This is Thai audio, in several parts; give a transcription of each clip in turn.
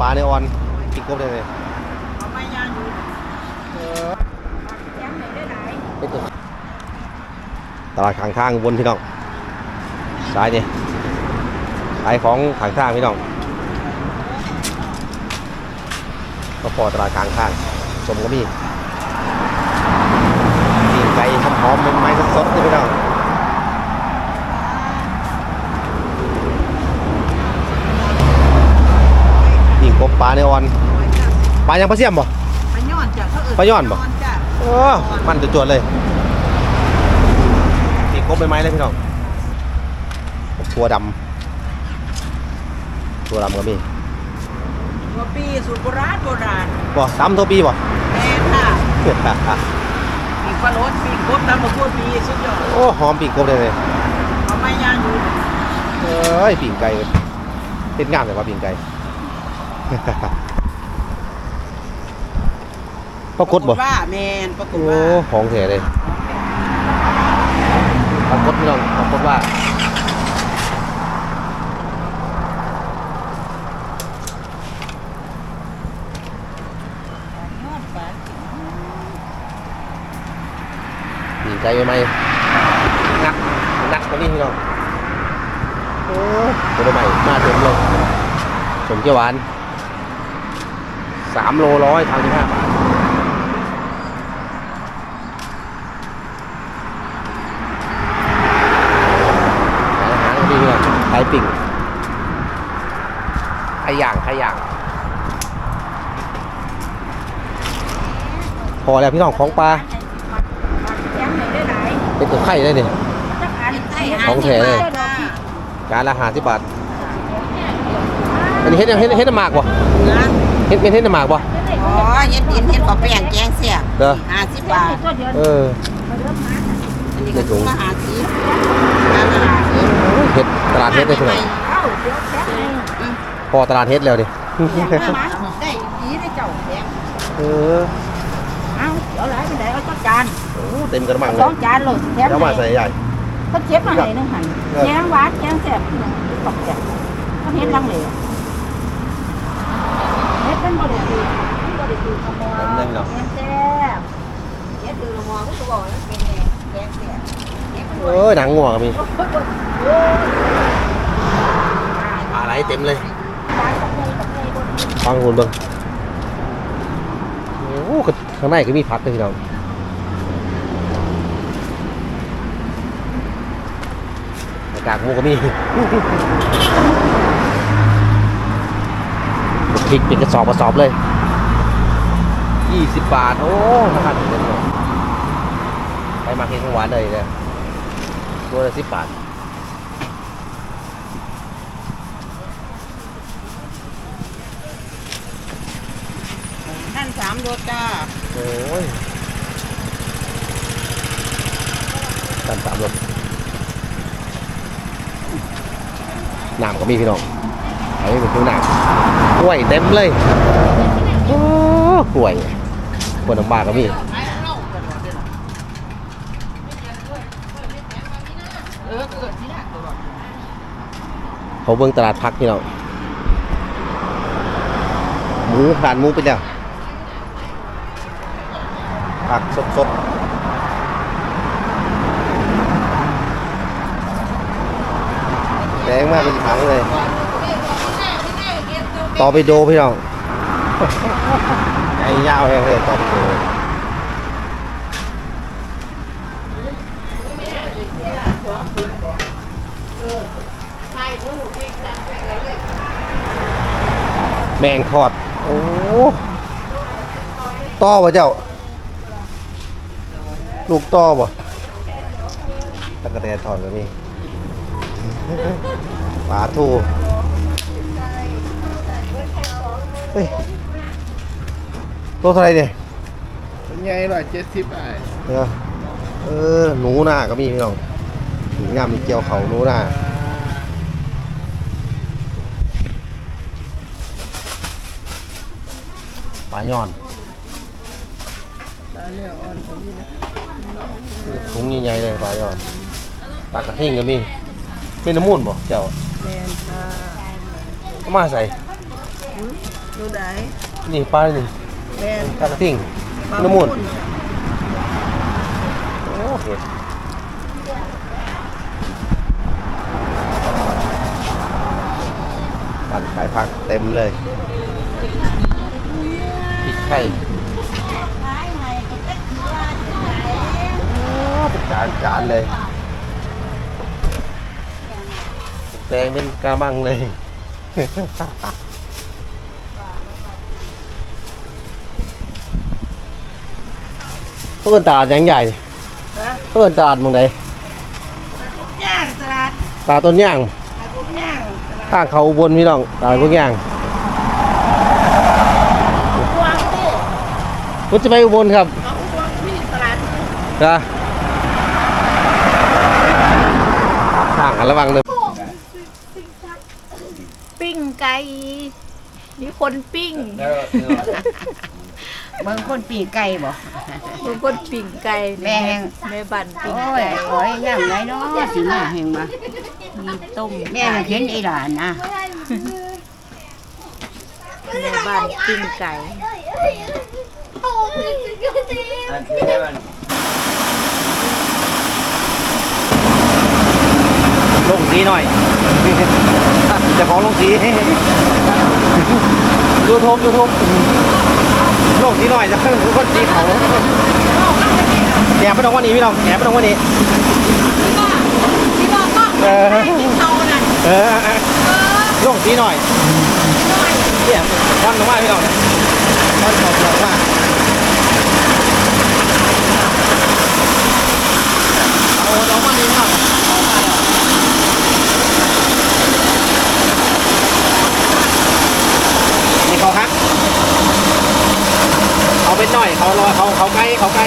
ปลาในออนปิงกบได้เลยไม่ยานอยู่เป็นตัวตลาดข้างทางวนพี่น้องซ้ายนี่ขายของข้างทางพี่น้องก็พอตลาดข้างทางสมก็มีปีกไก่หอมๆใหม่ๆสดๆเลยพี่น้องปิงกบปลาในออนปลายังปลาเสี่ยมบ่ปลาย้อนจ้ะเขาเอิ้ปลาย้อนบ่จ้ะโอ้มันจะจวดเลยปีกกบใบไม้เลยพี่น้องตัวดำตัวดำก็มีตัวปีสูตรโบราณโบราณบ่ซ้ำตัวปีบ่แม่ค่ะปีปลาโรสปีกบตำมะพร้าวปีสุดยอดโอ้หอมปีกกบเลยเลยเอาไม่ยานอยู่เอ้ยปีกไก่เป็นงามเลยว่าปีกไก่ ปรากฏบ่ว่าแมนปรากฏโอ้ว่าของแท้เลยปรากฏพี่น้องปรากฏว่าปีกไก่ใบไม้นักนักกว่านี้พี่น้องโอ้ตัวใหม่มาเต็มเลยสมเกียวหวาน สามโลร้อยทางที่ห้าบาทอาหารตีเงี้ยไข่ปิ่งไข่ย่างไข่ย่าง พอแล้วพี่น้องของปลาเป็นตัวไข่เลยเนี่ยของแท้เลยจานละหาสิบบาทอันนี้เฮ็ดเฮ็ดเฮ็ดน้ำหมากบ่นะ เฮ็ดเป็นเฮ็ดน้ำหมากบ่อ๋อเฮ็ดดินเฮ็ดข้าวแป้งแกงเสียบเด้อห้าสิบบาทเอออันนี้ก็ถุงละห้าสิบจานละห้าสิบเฮ็ดตลาดเฮ็ดได้เท่าไหร่พอตลาดเฮ็ดแล้วดิได้ดีได้เจ้าแพงเออเอาเดี๋ยวหลายไปไหนเอาจักจานโอ้เต็มกระมังเลสอยงจานเลยแถมแล้วมาใส่ใหญ่เขาเจ็บมาให้หนึงหันแกงหวานแกงแซ่บหนึ่งตอกแซ่บเขาเฮ็ดลังเลยเฮ็ดเป็นบ่ได้ดีมันบ่ได้ดีขโมย เต็มเลยเนาะ แกงแซ่บ เฮ็ดดูละมอก็บอกว่าเป็นแกงเสียบ เฮ็ดเอ้ยหนังงัวก็มีปลาไหลเต็มเลยจานกับเนยกับเนยบนนี้ฟังคุณเบิ่งโอ้ก็ข้างในก็มีผักเลยพี่น้องหน้ากากหมูก็มีพริกเป็นกระสอบกระสอบเลยยี่สิบบาท โอ้ราคาถูกเลยพี่น้องไปมาเค็มหวานเลยเนี่ย ตัวละสิบบาทนั่นสามรสจ้าโอ้ยตามสามรถน้ำก็มีพี่น้องอันนี้เป็นเครื่องน้ำกล้วยเต็มเลยโอ้กล้วยกล้วยน้ำบาก็มี เออเกิดที่น่ะตัวเขาเบิ่งตลาดพักพี่น้องหมูผ่านหมูไปแล้วผักสดสดๆแดงมากเป็นถังเลย ต่อไปโดพี่น้องไอ้ยาวแห้งเลยต่อไปโด แมงทอด โอ้ต้อวะเจ้า ลูกต้อบ่ตะกะแตนทอดก็มีปลาทูเฮ้ยตัวเท่าไหรเนี่ยใหญ่ร้อยเจ็ดสิบไอ้เออ เออ หนูหน้าก็มีพี่น้องหนู งามมีเจียวเขาหนูหน้าปลาย่อนถุงใหญ่ๆเลยปลาย่อนปลากระทิงก็มีเป็นน้ำมูลบ่เจ้าแมนค่ะเอามาใส่ดูไหนนี่ปลานี่แม่นปลากระทิ่งน้ำมูลโอ้ ปั่นขายผักเต็มเลยพริกไทยเป็นจานจานเลยแดงเป็นกระมังเลยเพื่อนตลาดยังใหญ่เพื่อนตลาดหมึงไหนย่างตลาดตลาดต้นย่างตลาดย่าง ข้างเขาอุบนพี่น้องตลาดพวกย่างวางเต้ผมจะไปอุบลครับเอาวางที่ตลาดนะข้างกันระวังเลยปิ้งไก่มีคนปิ้งบางคนปีกไก่บ่มีคนปิ้งไก่แม่แห้งแม่บันปิ้งโอ้ยไก่โอ้ยย่ำไรเนาะสิมาแห่งมา มีต้มแม่น่ะเห็นอีหลานนะแม่บ้านปิ้งไก่ลงสีหน่อยจะขอลงสียูทูบยูทูบลงสีหน่อยจะขึ้นคนสีเขาแอบไปตรงวันนี้พี่น้องแอบไปตรงวันนี้ เออลงสีหน่อยเนี่ยวันลงมาพี่น้องวันสองลงมาเอาลงมาดีพี่น้องนี่เขาฮักเขาเป็นหน่อยเขาลอยเขาเขาใกล้เขาใกล้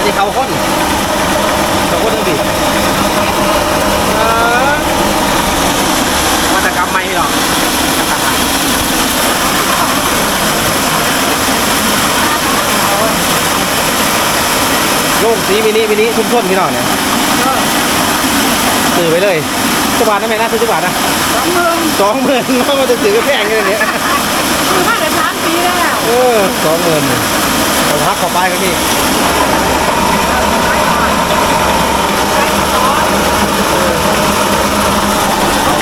นนี้เขาค้นเขาค้นทั้งปีเออวัตกรรมใหม่พี่น้อง โล่งสีมินิมินิชุมชนพี่น้องเนี่ยซื้อไปเลยจักบาทนะแม่นะซื้อจักบาทนะสองหมื่นสองหมื่นเขามาจะซื้อแพงเลยเนี่ยมาได้สามปีแล้วเออสองหมื่นผมพักเข้าไปกันนี่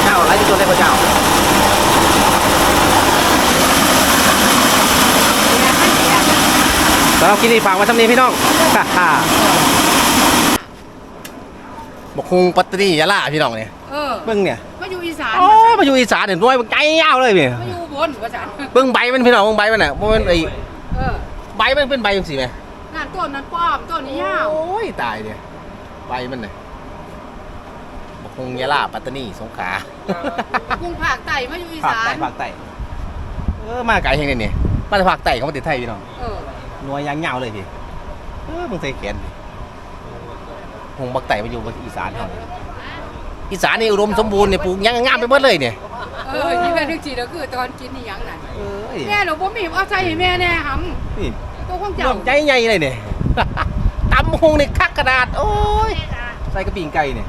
เจ้าอะไรที่ตัวเล็กกว่าเจ้าแล้วกินนี่ฝากไว้ทำนี้พี่น้อง บอกคุงปัตตานียะลาพี่น้องเนี่ยเออเบิ้งเนี่ยมาอยู่อีสานโอ้มาอยู่อีสานเนี่ยด้วยมันใจยาวเลยเนี่ยมาอยู่อุบนว่าจันเบิ้งใบมันพี่น้องเบิ้งใบมันน่ะเพราะมันไอ้เออใบมันเป็นใบยังสีไหมนั่นต้นนั้นป้อมต้นนี้ยาวโอ้ยตายเนี่ยใบมันเนี่ยบอกคงยะลาปัตตานีสงขลากุ้งผากไต่มาอยู่อีภาคสาใต้นภาคใต้เออมาไกลแห่งนี้เนี่ยมาจากภาคใต้เขามาติดไทยพี่น้องเออหนัวยยางเหงาเลยพี่ เออมึงใส่แขนดิหงบักไต่มาอยู่อีสานเขาเนี่ยอีสานนี่อุดมสมบูรณ์เนี่ยปลูกหยังงามไปหมดเลยเนี่ย เออที่แม่นึกจีแล้วคือตอนกินนี่ยังนั่นเอ้ยแม่หนูบ่มีเอาใจให้แม่แน่หนี่ำตัวของร่เจ้าวมใจใหญ่เลยเนี่ย ตำหงนี่คักกระดาษ โอ้ย ใส่กระปิ่งไก่เนี่ย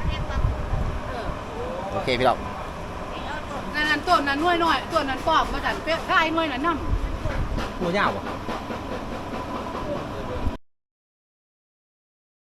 โอเคพี่น้องนั่นนั่นต้นนั้นน้อยน้อยต้นนั้นป้อมมาจันเป๊ะท้ายน้อยนั้นน้หัวยาวอะำ